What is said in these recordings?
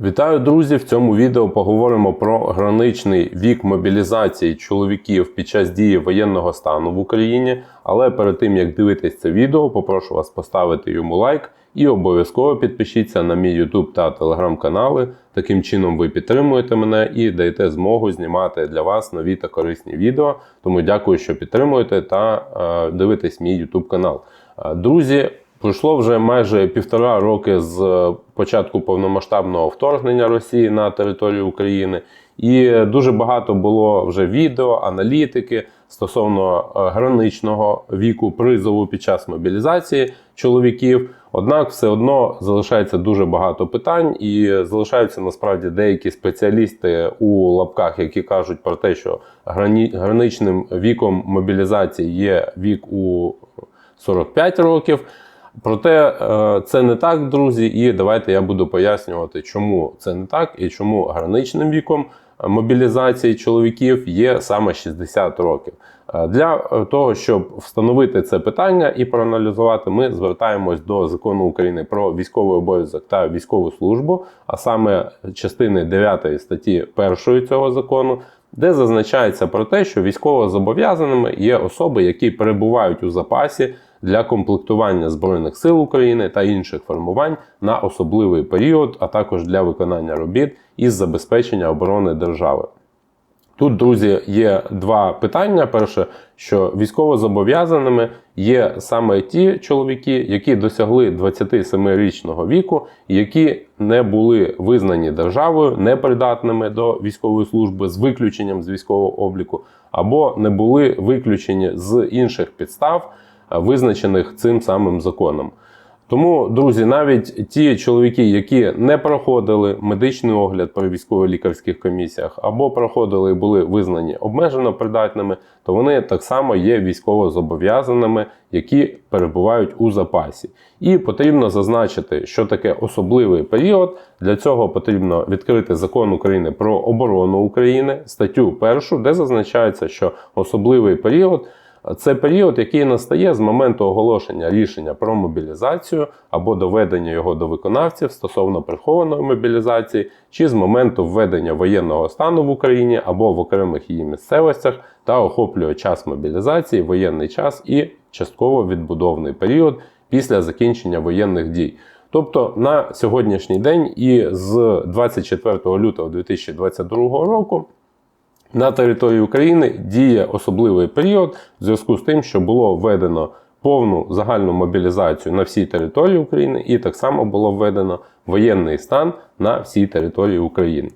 Вітаю, друзі! В цьому відео поговоримо про граничний вік мобілізації чоловіків під час дії воєнного стану в Україні. Але перед тим як дивитись це відео, попрошу вас поставити йому лайк і обов'язково підпишіться на мій YouTube та Telegram канали. Таким чином ви підтримуєте мене і даєте змогу знімати для вас нові та корисні відео. Тому дякую, що підтримуєте та е, дивитесь мій YouTube канал. Е, Друзі, Пройшло вже майже півтора роки з початку повномасштабного вторгнення Росії на територію України, і дуже багато було вже відео, аналітики стосовно е, граничного віку призову під час мобілізації чоловіків. Однак все одно залишається дуже багато питань, і залишаються насправді деякі спеціалісти у лапках, які кажуть про те, що грані... граничним віком мобілізації є вік у 45 років. Проте е, це не так, друзі, і давайте я буду пояснювати, чому це не так і чому граничним віком мобілізації чоловіків є саме 60 років. Е, Для того, щоб встановити це питання і проаналізувати, ми звертаємось до закону України про військовий обов'язок та військову службу, а саме частини 9 статті 1 цього закону, де зазначається про те, що військовозобов'язаними є особи, які перебувають у запасі для комплектування Збройних сил України та інших формувань на особливий період, а також для виконання робіт із забезпечення оборони держави. Тут, друзі, є два питання. Перше, що військовозобов'язаними є саме ті чоловіки, які досягли 27-річного віку, які не були визнані державою непридатними до військової служби з виключенням з військового обліку, або не були виключені з інших підстав, визначених цим самим законом. Тому, друзі, навіть ті чоловіки, які не проходили медичний огляд при військово-лікарських комісіях, або проходили і були визнані обмежено придатними, то вони так само є військово-зобов'язаними, які перебувають у запасі. І потрібно зазначити, що таке особливий період. Для цього потрібно відкрити закон України про оборону України, статтю 1, де зазначається, що особливий період. Це період, який настає з моменту оголошення рішення про мобілізацію або доведення його до виконавців стосовно прихованої мобілізації, чи з моменту введення воєнного стану в Україні або в окремих її місцевостях та охоплює час мобілізації, воєнний час і частково відбудовний період після закінчення воєнних дій. Тобто на сьогоднішній день і з 24 лютого 2022 року. На території України діє особливий період в зв'язку з тим, що було введено повну загальну мобілізацію на всій території України, і так само було введено воєнний стан на всій території України.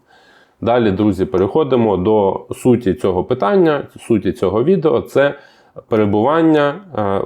Далі, друзі, переходимо до суті цього питання, суті цього відео це перебування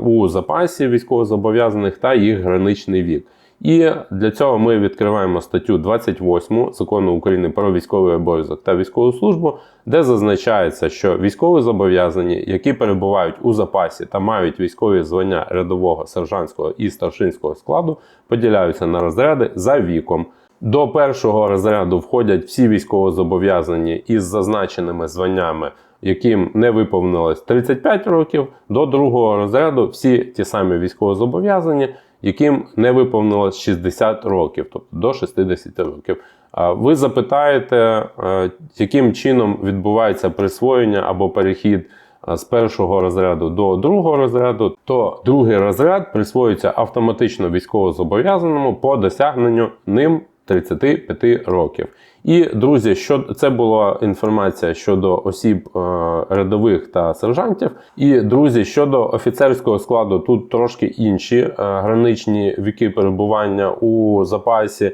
у запасі військовозобов'язаних та їх граничний вік. І для цього ми відкриваємо статтю 28 закону України про військовий обов'язок та військову службу, де зазначається, що військові зобов'язані, які перебувають у запасі та мають військові звання рядового, сержантського і старшинського складу, поділяються на розряди за віком. До першого розряду входять всі військовозобов'язані із зазначеними званнями, яким не виповнилось 35 років. До другого розряду всі ті самі військовозобов'язані, яким не виповнилось 60 років, тобто до 60 років. Ви запитаєте, яким чином відбувається присвоєння або перехід з першого розряду до другого розряду, то другий розряд присвоюється автоматично військовозобов'язаному по досягненню ним 35 років. І, друзі, що це була інформація щодо осіб е, рядових та сержантів. І, друзі, щодо офіцерського складу, тут трошки інші е, граничні віки перебування у запасі.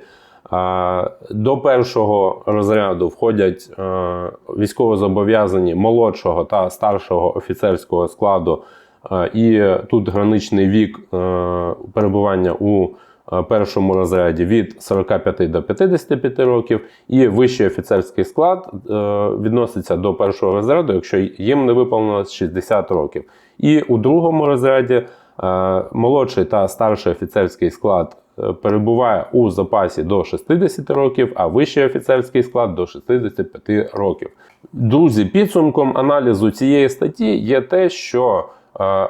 Е, до першого розряду входять е, військовозобов'язані молодшого та старшого офіцерського складу. Е, і тут граничний вік е, перебування у першому розряді від 45 до 55 років, і вищий офіцерський склад е, відноситься до першого розряду, якщо їм не виповнилось 60 років. І у другому розряді е, молодший та старший офіцерський склад е, перебуває у запасі до 60 років, а вищий офіцерський склад до 65 років. Друзі, підсумком аналізу цієї статті є те, що е,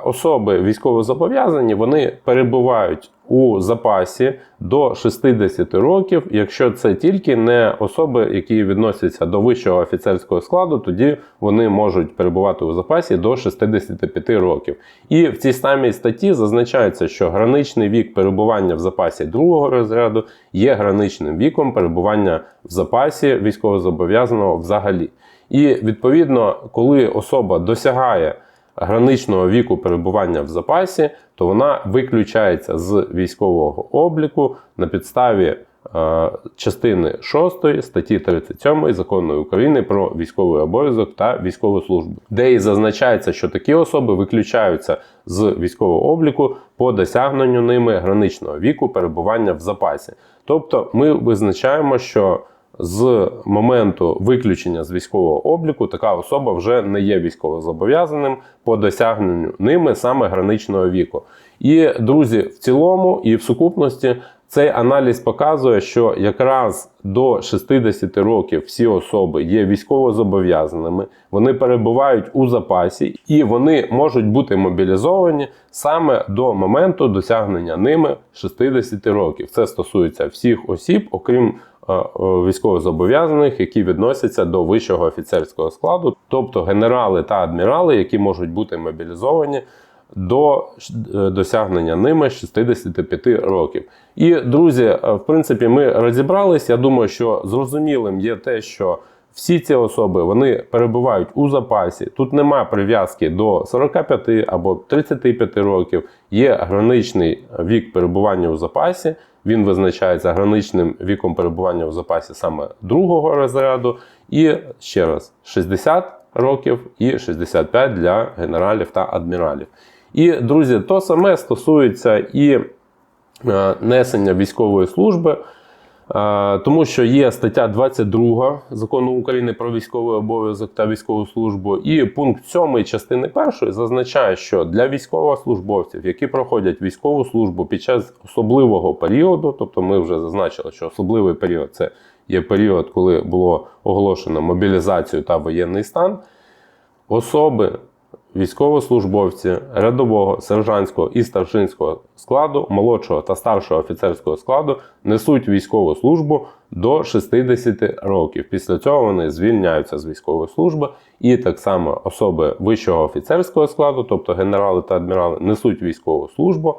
особи військовозобов'язані вони перебувають у запасі до 60 років, якщо це тільки не особи, які відносяться до вищого офіцерського складу, тоді вони можуть перебувати у запасі до 65 років. І в цій самій статті зазначається, що граничний вік перебування в запасі другого розряду є граничним віком перебування в запасі військовозобов'язаного взагалі. І відповідно, коли особа досягає граничного віку перебування в запасі, то вона виключається з військового обліку на підставі е, частини 6 статті 37 закону України про військовий обов'язок та військову службу, де і зазначається, що такі особи виключаються з військового обліку по досягненню ними граничного віку перебування в запасі. Тобто ми визначаємо, що з моменту виключення з військового обліку така особа вже не є військовозобов'язаним по досягненню ними саме граничного віку. І друзі, в цілому і в сукупності цей аналіз показує, що якраз до 60 років всі особи є військовозобов'язаними, вони перебувають у запасі і вони можуть бути мобілізовані саме до моменту досягнення ними 60 років. Це стосується всіх осіб, окрім е, е, військовозобов'язаних, які відносяться до вищого офіцерського складу, тобто генерали та адмірали, які можуть бути мобілізовані до е, досягнення ними 65 років. І друзі, е, в принципі, ми розібрались. Я думаю, що зрозумілим є те, що всі ці особи вони перебувають у запасі. Тут немає прив'язки до 45 або 35 років. Є граничний вік перебування у запасі. Він визначається граничним віком перебування у запасі саме другого розряду. І ще раз 60 років і 65 для генералів та адміралів. І, друзі, то саме стосується і е, несення військової служби, е, тому що є стаття 22 закону України про військовий обов'язок та військову службу, і пункт 7 частини 1 зазначає, що для військовослужбовців, які проходять військову службу під час особливого періоду, тобто ми вже зазначили, що особливий період це є період, коли було оголошено мобілізацію та воєнний стан, особи військовослужбовці рядового, сержантського і старшинського складу, молодшого та старшого офіцерського складу несуть військову службу до 60 років. Після цього вони звільняються з військової служби, і так само особи вищого офіцерського складу, тобто генерали та адмірали, несуть військову службу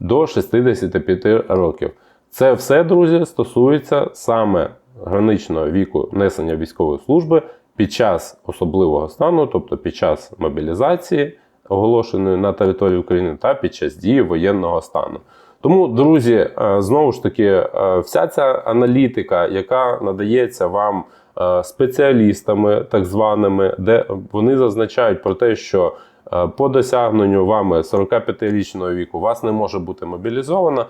до 65 років. Це все, друзі, стосується саме граничного віку несення військової служби під час особливого стану, тобто під час мобілізації, оголошеної на території України, та під час дії воєнного стану. Тому, друзі, е, знову ж таки, е, вся ця аналітика, яка надається вам е, спеціалістами, так званими, де вони зазначають про те, що по досягненню вами 45-річного віку вас не може бути мобілізована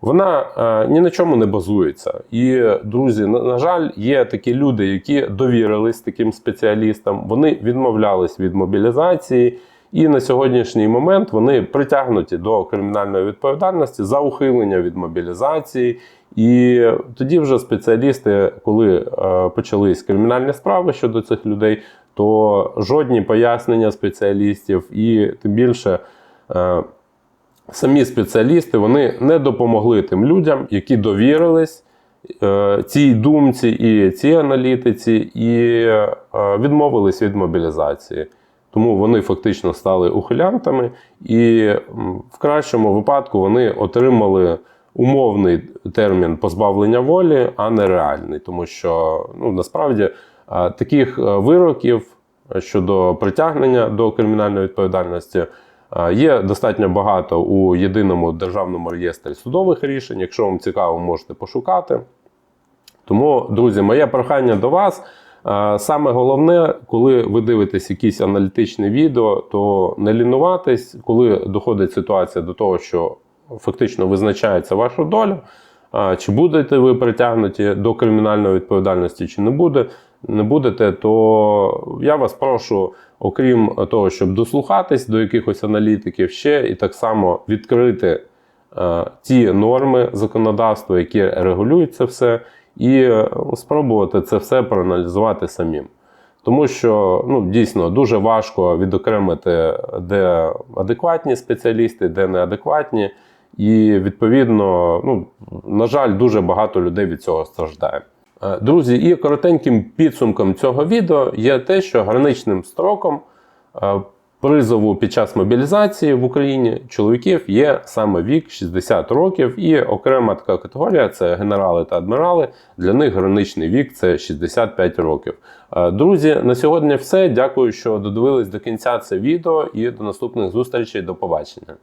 вона е, ні на чому не базується. І, друзі, на, на жаль, є такі люди, які довірились таким спеціалістам, вони відмовлялись від мобілізації, і на сьогоднішній момент вони притягнуті до кримінальної відповідальності за ухилення від мобілізації. І тоді вже спеціалісти, коли е, почались кримінальні справи щодо цих людей, то жодні пояснення спеціалістів і тим більше. Е, самі спеціалісти вони не допомогли тим людям, які довірились е, цій думці і цій аналітиці, і е, відмовились від мобілізації. Тому вони фактично стали ухилянтами, і в кращому випадку вони отримали умовний термін позбавлення волі, а не реальний. Тому що ну, насправді е, таких вироків щодо притягнення до кримінальної відповідальності. Є достатньо багато у єдиному державному реєстрі судових рішень. Якщо вам цікаво, можете пошукати. Тому, друзі, моє прохання до вас. Саме головне, коли ви дивитесь якісь аналітичні відео, то не лінуватись, коли доходить ситуація до того, що фактично визначається ваша доля, чи будете ви притягнуті до кримінальної відповідальності, чи не буде, не будете, то я вас прошу окрім того, щоб дослухатись до якихось аналітиків, ще і так само відкрити е, ті норми законодавства, які регулюють це все, і е, спробувати це все проаналізувати самим. Тому що ну, дійсно дуже важко відокремити, де адекватні спеціалісти, де неадекватні. І відповідно, ну, на жаль, дуже багато людей від цього страждає. Е, Друзі, і коротеньким підсумком цього відео є те, що граничним строком е, призову під час мобілізації в Україні чоловіків є саме вік 60 років, і окрема така категорія це генерали та адмірали. Для них граничний вік це 65 років. Е, Друзі, на сьогодні все. Дякую, що додивились до кінця це відео, і до наступних зустрічей. До побачення.